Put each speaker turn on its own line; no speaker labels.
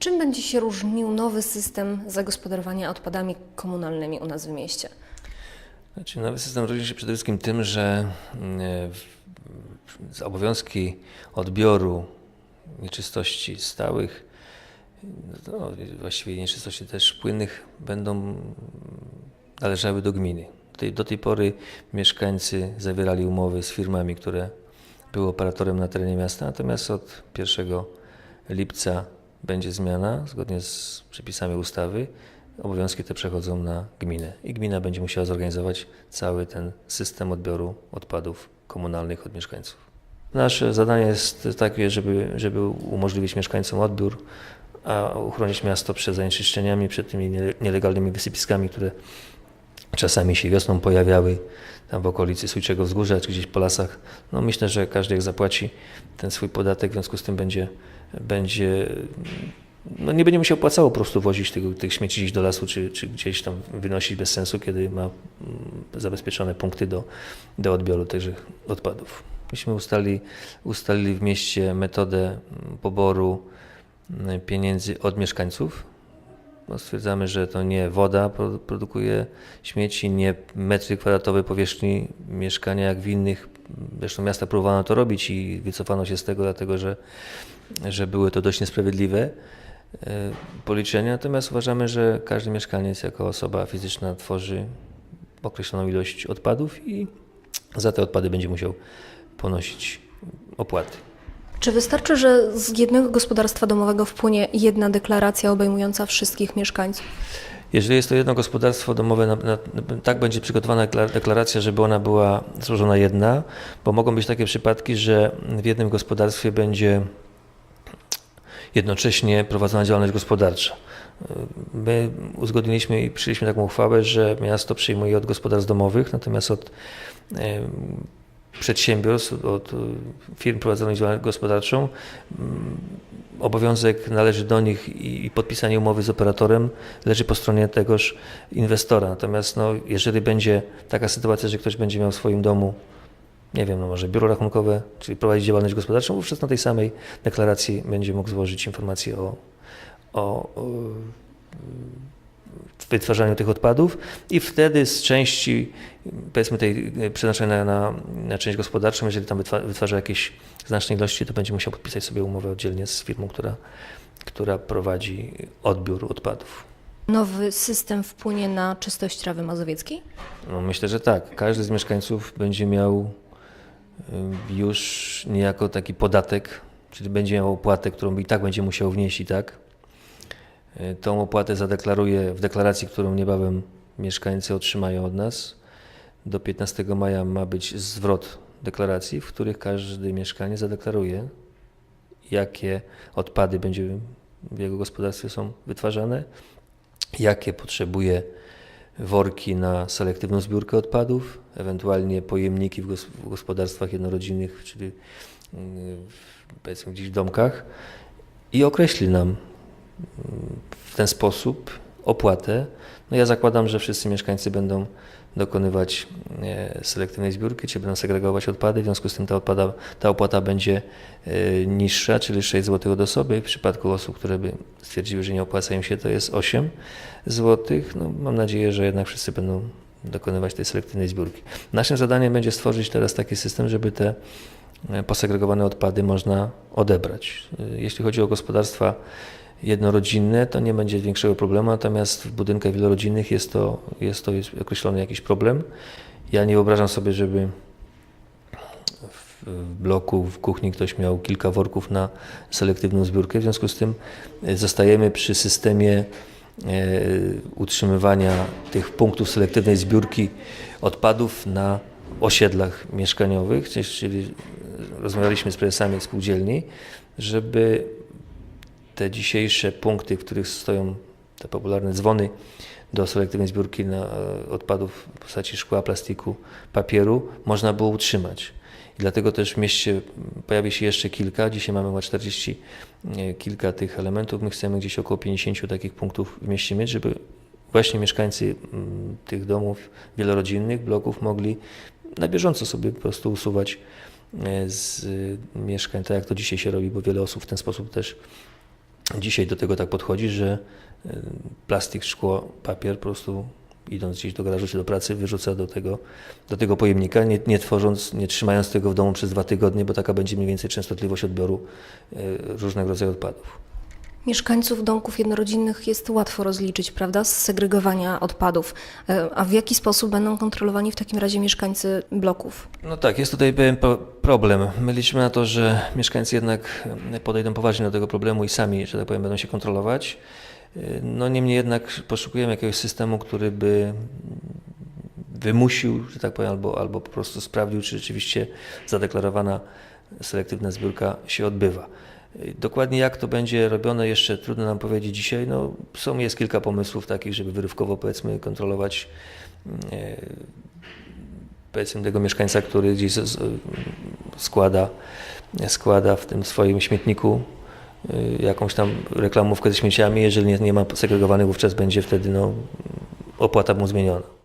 Czym będzie się różnił nowy system zagospodarowania odpadami komunalnymi u nas w mieście?
Znaczy, nowy system różni się przede wszystkim tym, że z obowiązki odbioru nieczystości stałych, no, właściwie nieczystości też płynnych, będą należały do gminy. Do tej, do tej pory mieszkańcy zawierali umowy z firmami, które były operatorem na terenie miasta, natomiast od 1 lipca będzie zmiana zgodnie z przepisami ustawy. Obowiązki te przechodzą na gminę i gmina będzie musiała zorganizować cały ten system odbioru odpadów komunalnych od mieszkańców. Nasze zadanie jest takie, żeby, żeby umożliwić mieszkańcom odbiór, a uchronić miasto przed zanieczyszczeniami, przed tymi nie- nielegalnymi wysypiskami, które czasami się wiosną pojawiały tam w okolicy Sujczego Wzgórza czy gdzieś po lasach. No myślę, że każdy jak zapłaci ten swój podatek, w związku z tym będzie, będzie no nie będzie musiał opłacało po prostu wozić tego, tych śmieci gdzieś do lasu, czy, czy gdzieś tam wynosić bez sensu, kiedy ma mm, zabezpieczone punkty do, do odbioru tychże odpadów. Myśmy ustali, ustalili w mieście metodę mm, poboru mm, pieniędzy od mieszkańców. No, stwierdzamy, że to nie woda pro- produkuje śmieci, nie metry kwadratowe powierzchni mieszkania jak w innych. Zresztą miasta próbowano to robić i wycofano się z tego, dlatego że, że były to dość niesprawiedliwe e, policzenia. Natomiast uważamy, że każdy mieszkaniec jako osoba fizyczna tworzy określoną ilość odpadów i za te odpady będzie musiał ponosić opłaty.
Czy wystarczy, że z jednego gospodarstwa domowego wpłynie jedna deklaracja obejmująca wszystkich mieszkańców?
Jeżeli jest to jedno gospodarstwo domowe, na, na, tak będzie przygotowana dekla- deklaracja, żeby ona była złożona jedna, bo mogą być takie przypadki, że w jednym gospodarstwie będzie jednocześnie prowadzona działalność gospodarcza. My uzgodniliśmy i przyjęliśmy taką uchwałę, że miasto przyjmuje od gospodarstw domowych, natomiast od przedsiębiorstw, od y, firm prowadzących działalność gospodarczą mm, obowiązek należy do nich i podpisanie umowy z operatorem leży po stronie tegoż inwestora. Natomiast no, jeżeli będzie taka sytuacja, że ktoś będzie miał w swoim domu, nie wiem, no może biuro rachunkowe, czyli prowadzić działalność gospodarczą, wówczas na tej samej deklaracji będzie mógł złożyć informację o, o, o wytwarzaniu tych odpadów i wtedy z części, powiedzmy tej e, przeznaczonej na, na, część gospodarczą, jeżeli tam wytwa, wytwarza jakieś znaczne ilości, to będzie musiał podpisać sobie umowę oddzielnie z firmą, która, która prowadzi odbiór odpadów.
Nowy system wpłynie na czystość trawy mazowieckiej?
No myślę, że tak. Każdy z mieszkańców będzie miał y, już niejako taki podatek, czyli będzie miał opłatę, którą i tak będzie musiał wnieść i tak. Y, Tą opłatę zadeklaruje w deklaracji, którą niebawem mieszkańcy otrzymają od nas. Do 15 maja ma być zwrot deklaracji, w których każdy mieszkaniec zadeklaruje, jakie odpady będzie w jego gospodarstwie są wytwarzane, jakie potrzebuje worki na selektywną zbiórkę odpadów, ewentualnie pojemniki w, gos- w gospodarstwach jednorodzinnych, czyli w- powiedzmy gdzieś w domkach i określi nam w ten sposób opłatę. No ja zakładam, że wszyscy mieszkańcy będą dokonywać e, selektywnej zbiórki, czy będą segregować odpady, w związku z tym ta, odpada, ta opłata będzie e, niższa, czyli 6 zł od osoby. W przypadku osób, które by stwierdziły, że nie opłaca im się, to jest 8 zł. No, mam nadzieję, że jednak wszyscy będą dokonywać tej selektywnej zbiórki. Naszym zadaniem będzie stworzyć teraz taki system, żeby te e, posegregowane odpady można odebrać. Jeśli chodzi o gospodarstwa jednorodzinne, to nie będzie większego problemu, natomiast w budynkach wielorodzinnych jest to, jest to określony jakiś problem. Ja nie wyobrażam sobie, żeby w bloku, w kuchni ktoś miał kilka worków na selektywną zbiórkę. W związku z tym e, zostajemy przy systemie e, utrzymywania tych punktów selektywnej zbiórki odpadów na osiedlach mieszkaniowych, czyli rozmawialiśmy z prezesami spółdzielni, żeby te dzisiejsze punkty, w których stoją te popularne dzwony do selektywnej zbiórki e, odpadów w postaci szkła, plastiku, papieru, można było utrzymać. I dlatego też w mieście pojawi się jeszcze kilka. Dzisiaj mamy chyba 40 e, kilka tych elementów. My chcemy gdzieś około 50 takich punktów w mieście mieć, żeby właśnie mieszkańcy tych domów wielorodzinnych, bloków mogli na bieżąco sobie po prostu usuwać e, z mieszkań, tak jak to dzisiaj się robi, bo wiele osób w ten sposób też dzisiaj do tego tak podchodzi, że y, plastik, szkło, papier po prostu idąc gdzieś do garażu czy do pracy wyrzuca do tego, do tego pojemnika, nie, nie tworząc, nie trzymając tego w domu przez dwa tygodnie, bo taka będzie mniej więcej częstotliwość odbioru y, różnego rodzaju odpadów.
Mieszkańców domków jednorodzinnych jest łatwo rozliczyć, prawda, z segregowania odpadów. E, A w jaki sposób będą kontrolowani w takim razie mieszkańcy bloków?
No tak, jest tutaj pewien problem. My liczymy na to, że mieszkańcy jednak e, podejdą poważnie do tego problemu i sami, że tak powiem, będą się kontrolować. Y, No niemniej jednak poszukujemy jakiegoś systemu, który by wymusił, że tak powiem, albo, albo po prostu sprawdził, czy rzeczywiście zadeklarowana selektywna zbiórka się odbywa. Dokładnie jak to będzie robione, jeszcze trudno nam powiedzieć dzisiaj. No, są, jest kilka pomysłów takich, żeby wyrywkowo powiedzmy kontrolować e, powiedzmy tego mieszkańca, który gdzieś składa, składa w tym swoim śmietniku y, jakąś tam reklamówkę ze śmieciami. Jeżeli nie, nie ma segregowanych, wówczas będzie wtedy no, opłata mu zmieniona.